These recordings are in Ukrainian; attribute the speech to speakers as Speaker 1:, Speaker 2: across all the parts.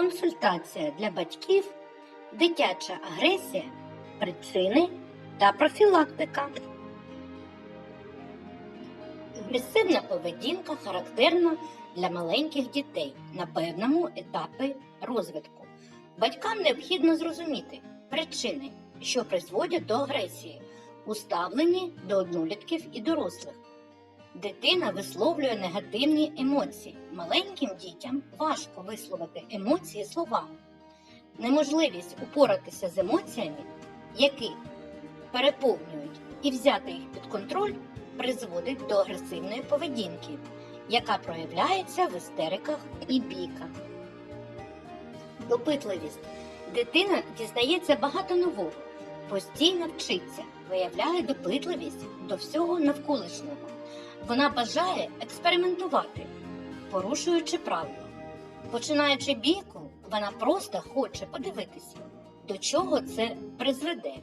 Speaker 1: Консультація для батьків, дитяча агресія, причини та профілактика. Агресивна поведінка характерна для маленьких дітей на певному етапі розвитку. Батькам необхідно зрозуміти причини, що призводять до агресії, у ставленні до однолітків і дорослих. Дитина висловлює негативні емоції. Маленьким дітям важко висловити емоції словами. Неможливість упоратися з емоціями, які переповнюють, і взяти їх під контроль, призводить до агресивної поведінки, яка проявляється в істериках і бійках. Допитливість. Дитина дізнається багато нового, постійно вчиться, виявляє допитливість до всього навколишнього. Вона бажає експериментувати, порушуючи правила. Починаючи бійку, вона просто хоче подивитися, до чого це призведе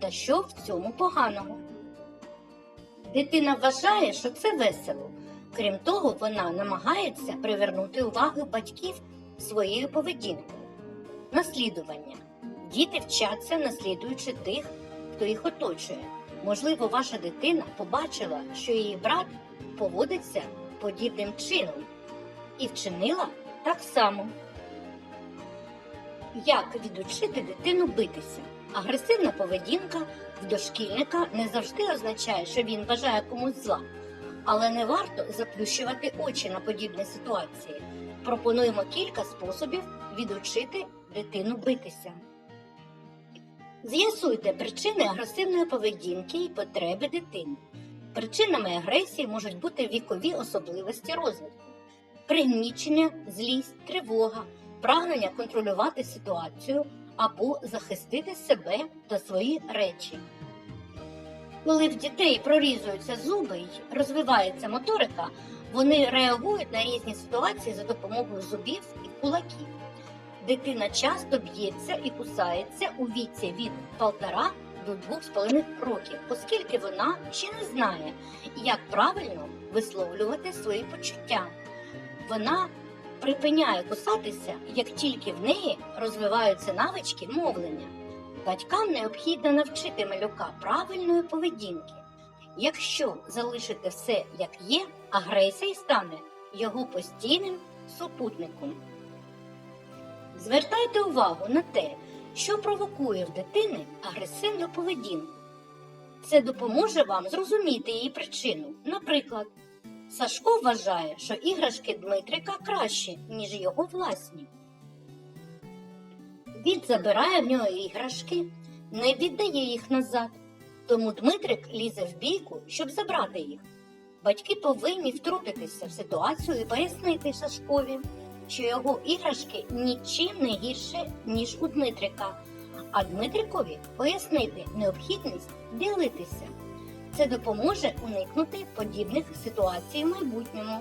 Speaker 1: та що в цьому поганого. Дитина вважає, що це весело. Крім того, вона намагається привернути увагу батьків своєю поведінкою. Наслідування. Діти вчаться, наслідуючи тих, хто їх оточує. Можливо, ваша дитина побачила, що її брат поводиться подібним чином і вчинила так само. Як відучити дитину битися? Агресивна поведінка в дошкільника не завжди означає, що він бажає комусь зла, але не варто заплющувати очі на подібні ситуації. Пропонуємо кілька способів відучити дитину битися. З'ясуйте причини агресивної поведінки і потреби дитини. Причинами агресії можуть бути вікові особливості розвитку, пригнічення, злість, тривога, прагнення контролювати ситуацію або захистити себе та свої речі. Коли в дітей прорізуються зуби і розвивається моторика, вони реагують на різні ситуації за допомогою зубів і кулаків. Дитина часто б'ється і кусається у віці від 1,5 до 2,5 років, оскільки вона ще не знає, як правильно висловлювати свої почуття. Вона припиняє кусатися, як тільки в неї розвиваються навички мовлення. Батькам необхідно навчити малюка правильної поведінки. Якщо залишити все як є, агресія стане його постійним супутником. Звертайте увагу на те, що провокує в дитини агресивну поведінку. Це допоможе вам зрозуміти її причину. Наприклад, Сашко вважає, що іграшки Дмитрика кращі, ніж його власні. Він забирає в нього іграшки, не віддає їх назад, тому Дмитрик лізе в бійку, щоб забрати їх. Батьки повинні втрутитися в ситуацію і пояснити Сашкові, що його іграшки нічим не гірше, ніж у Дмитрика, а Дмитрикові пояснити необхідність ділитися. Це допоможе уникнути подібних ситуацій в майбутньому.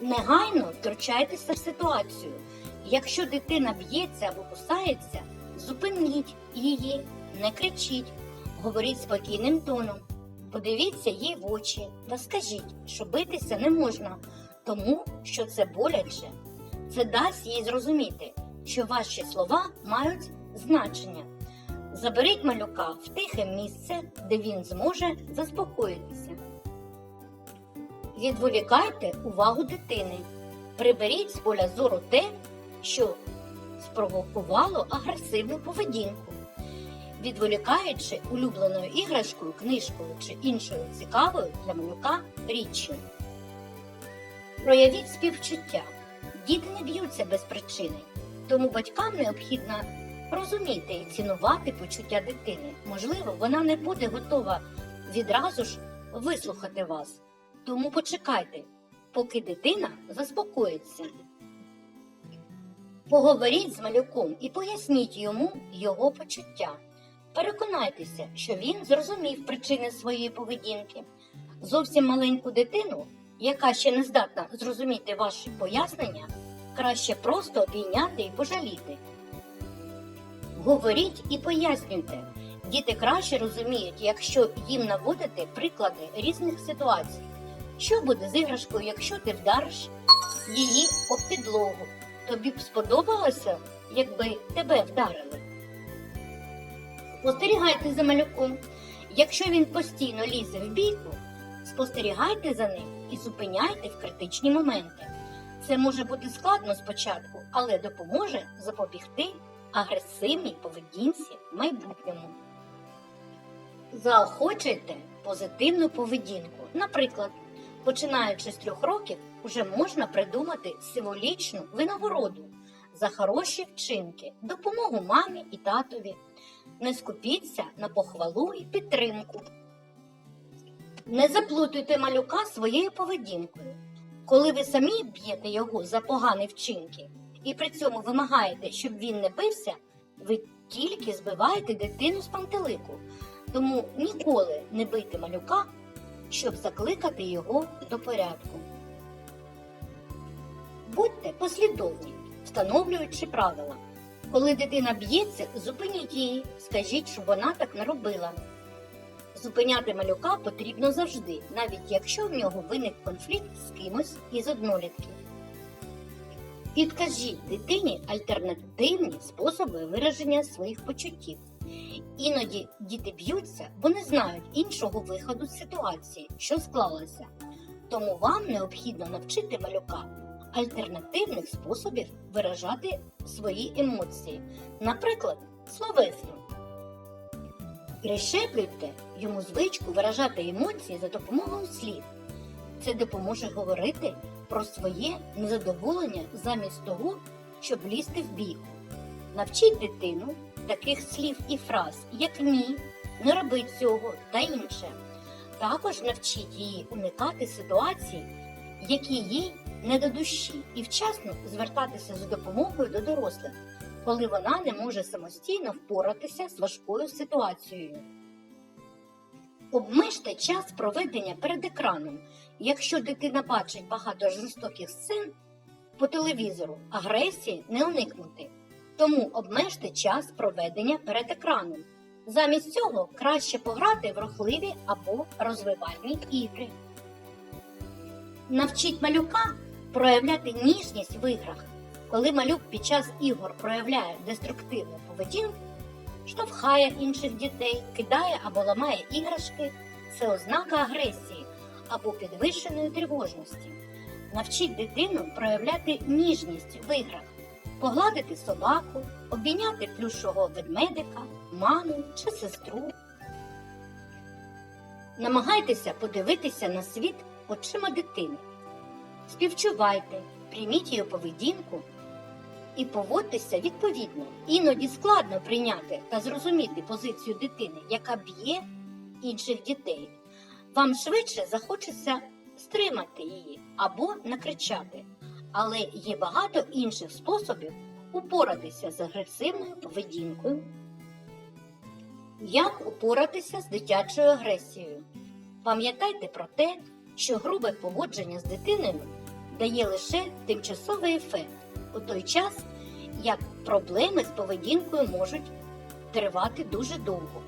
Speaker 1: Негайно втручайтеся в ситуацію. Якщо дитина б'ється або кусається, зупиніть її, не кричіть, говоріть спокійним тоном, подивіться їй в очі та скажіть, що битися не можна, тому що це боляче. Це дасть їй зрозуміти, що ваші слова мають значення. Заберіть малюка в тихе місце, де він зможе заспокоїтися. Відволікайте увагу дитини. Приберіть з поля зору те, що спровокувало агресивну поведінку, відволікаючи улюбленою іграшкою, книжкою чи іншою цікавою для малюка річчю. Проявіть співчуття. Діти не б'ються без причини, тому батькам необхідно розуміти і цінувати почуття дитини. Можливо, вона не буде готова відразу ж вислухати вас. Тому почекайте, поки дитина заспокоїться. Поговоріть з малюком і поясніть йому його почуття. Переконайтеся, що він зрозумів причини своєї поведінки. Зовсім маленьку дитину, яка ще не здатна зрозуміти ваші пояснення, краще просто обійняти і пожаліти. Говоріть і пояснюйте. Діти краще розуміють, якщо їм наводити приклади різних ситуацій. Що буде з іграшкою, якщо ти вдариш її об підлогу? Тобі б сподобалося, якби тебе вдарили? Спостерігайте за малюком. Якщо він постійно лізе в бійку, спостерігайте за ним і зупиняйте в критичні моменти. Це може бути складно спочатку, але допоможе запобігти агресивній поведінці в майбутньому. Заохочуйте позитивну поведінку. Наприклад, починаючи з трьох років, уже можна придумати символічну винагороду за хороші вчинки, допомогу мамі і татові. Не скупіться на похвалу і підтримку. Не заплутуйте малюка своєю поведінкою. Коли ви самі б'єте його за погані вчинки і при цьому вимагаєте, щоб він не бився, ви тільки збиваєте дитину з пантелику. Тому ніколи не бийте малюка, щоб закликати його до порядку. Будьте послідовні, встановлюючи правила. Коли дитина б'ється, зупиніть її, скажіть, щоб вона так не робила. Зупиняти малюка потрібно завжди, навіть якщо в нього виник конфлікт з кимось із однолітків. Підкажіть дитині альтернативні способи вираження своїх почуттів. Іноді діти б'ються, бо не знають іншого виходу з ситуації, що склалася. Тому вам необхідно навчити малюка альтернативних способів виражати свої емоції, наприклад, словесно. Прищеплюйте йому звичку виражати емоції за допомогою слів. Це допоможе говорити про своє незадоволення замість того, щоб лізти в бійку. Навчіть дитину таких слів і фраз, як ні, не роби цього та інше. Також навчіть її уникати ситуацій, які їй не до душі, і вчасно звертатися за допомогою до дорослих, коли вона не може самостійно впоратися з важкою ситуацією. Обмежте час проведення перед екраном. Якщо дитина бачить багато жорстоких сцен по телевізору, агресії не уникнути. Тому обмежте час проведення перед екраном. Замість цього краще пограти в рухливі або розвивальні ігри. Навчіть малюка проявляти ніжність в іграх. Коли малюк під час ігор проявляє деструктивну поведінку, штовхає інших дітей, кидає або ламає іграшки, це ознака агресії або підвищеної тривожності. Навчіть дитину проявляти ніжність в іграх, погладити собаку, обійняти плюшого ведмедика, маму чи сестру. Намагайтеся подивитися на світ очима дитини. Співчувайте, прийміть її поведінку і поводьтеся відповідно. Іноді складно прийняти та зрозуміти позицію дитини, яка б'є інших дітей. Вам швидше захочеться стримати її або накричати, але є багато інших способів упоратися з агресивною поведінкою. Як упоратися з дитячою агресією? Пам'ятайте про те, що грубе поводження з дитиною дає лише тимчасовий ефект у той час, як проблеми з поведінкою можуть тривати дуже довго.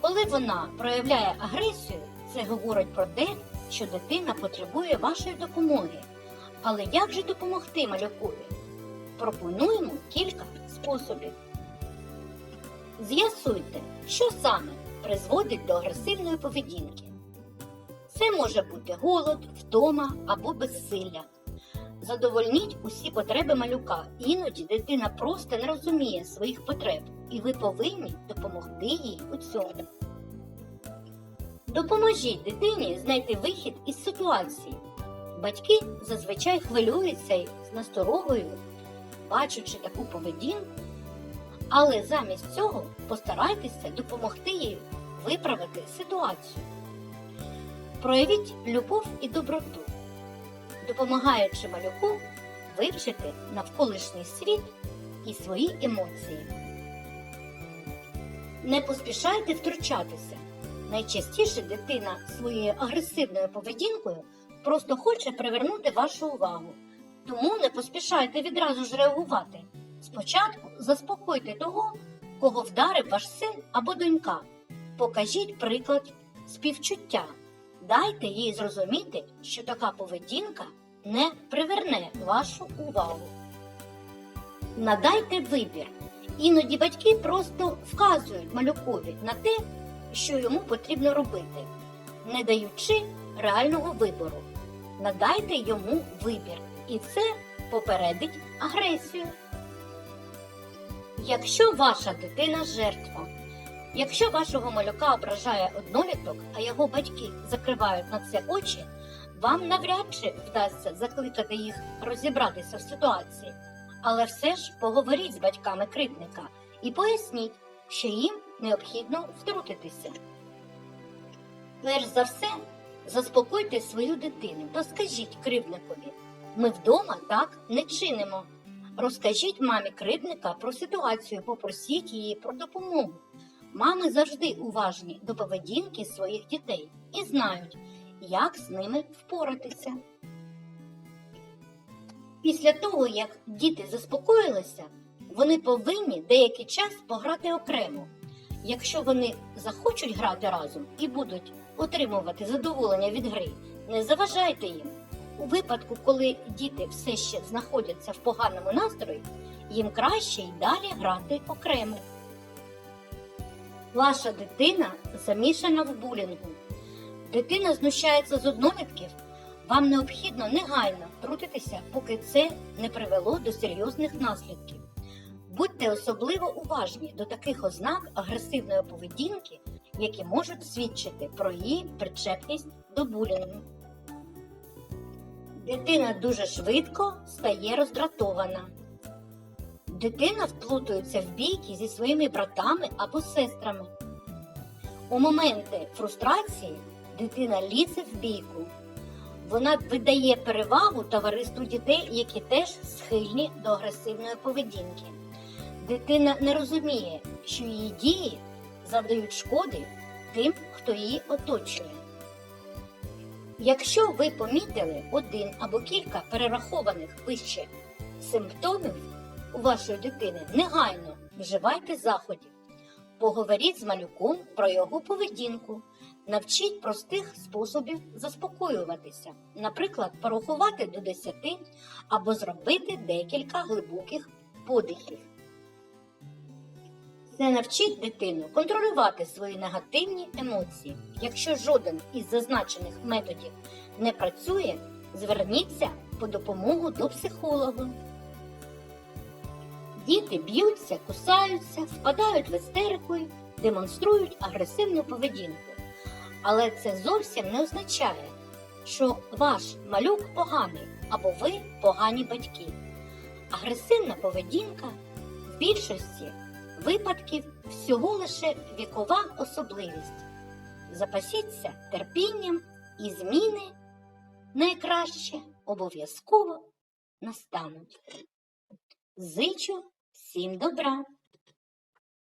Speaker 1: Коли вона проявляє агресію, це говорить про те, що дитина потребує вашої допомоги. Але як же допомогти малюкові? Пропонуємо кілька способів. З'ясуйте, що саме призводить до агресивної поведінки. Це може бути голод, втома або безсилля. Задовольніть усі потреби малюка. Іноді дитина просто не розуміє своїх потреб, і ви повинні допомогти їй у цьому. Допоможіть дитині знайти вихід із ситуації. Батьки зазвичай хвилюються з насторогою, бачачи таку поведінку, але замість цього постарайтеся допомогти їй виправити ситуацію. Проявіть любов і доброту, допомагаючи малюку вивчити навколишній світ і свої емоції. Не поспішайте втручатися. Найчастіше дитина своєю агресивною поведінкою просто хоче привернути вашу увагу. Тому не поспішайте відразу ж реагувати. Спочатку заспокойте того, кого вдарив ваш син або донька. Покажіть приклад співчуття. Дайте їй зрозуміти, що така поведінка не приверне вашу увагу. Надайте вибір. Іноді батьки просто вказують малюкові на те, що йому потрібно робити, не даючи реального вибору. Надайте йому вибір, і це попередить агресію. Якщо ваша дитина жертва, якщо вашого малюка ображає одноліток, а його батьки закривають на це очі, вам навряд чи вдасться закликати їх розібратися в ситуації, але все ж поговоріть з батьками кривдника і поясніть, що їм необхідно втрутитися. Перш за все, заспокойте свою дитину та скажіть кривдникові, ми вдома так не чинимо. Розкажіть мамі кривдника про ситуацію, попросіть її про допомогу. Мами завжди уважні до поведінки своїх дітей і знають, як з ними впоратися. Після того, як діти заспокоїлися, вони повинні деякий час пограти окремо. Якщо вони захочуть грати разом і будуть отримувати задоволення від гри, не заважайте їм. У випадку, коли діти все ще знаходяться в поганому настрої, їм краще й далі грати окремо. Ваша дитина замішана в булінгу. Дитина знущається з однолітків. Вам необхідно негайно втрутитися, поки це не привело до серйозних наслідків. Будьте особливо уважні до таких ознак агресивної поведінки, які можуть свідчити про її причетність до булінгу. Дитина дуже швидко стає роздратована. Дитина вплутується в бійки зі своїми братами або сестрами. У моменти фрустрації дитина лізе в бійку. Вона видає перевагу товариству дітей, які теж схильні до агресивної поведінки. Дитина не розуміє, що її дії завдають шкоди тим, хто її оточує. Якщо ви помітили один або кілька перерахованих вище симптомів у вашої дитини, негайно вживайте заходів. Поговоріть з малюком про його поведінку, навчіть простих способів заспокоюватися, наприклад, порахувати до 10 або зробити декілька глибоких подихів. Це навчить дитину контролювати свої негативні емоції. Якщо жоден із зазначених методів не працює, зверніться по допомогу до психолога. Діти б'ються, кусаються, впадають в істерику, демонструють агресивну поведінку. Але це зовсім не означає, що ваш малюк поганий або ви погані батьки. Агресивна поведінка в більшості випадків всього лише вікова особливість. Запасіться терпінням і зміни найкраще обов'язково настануть. Зичу всім добра!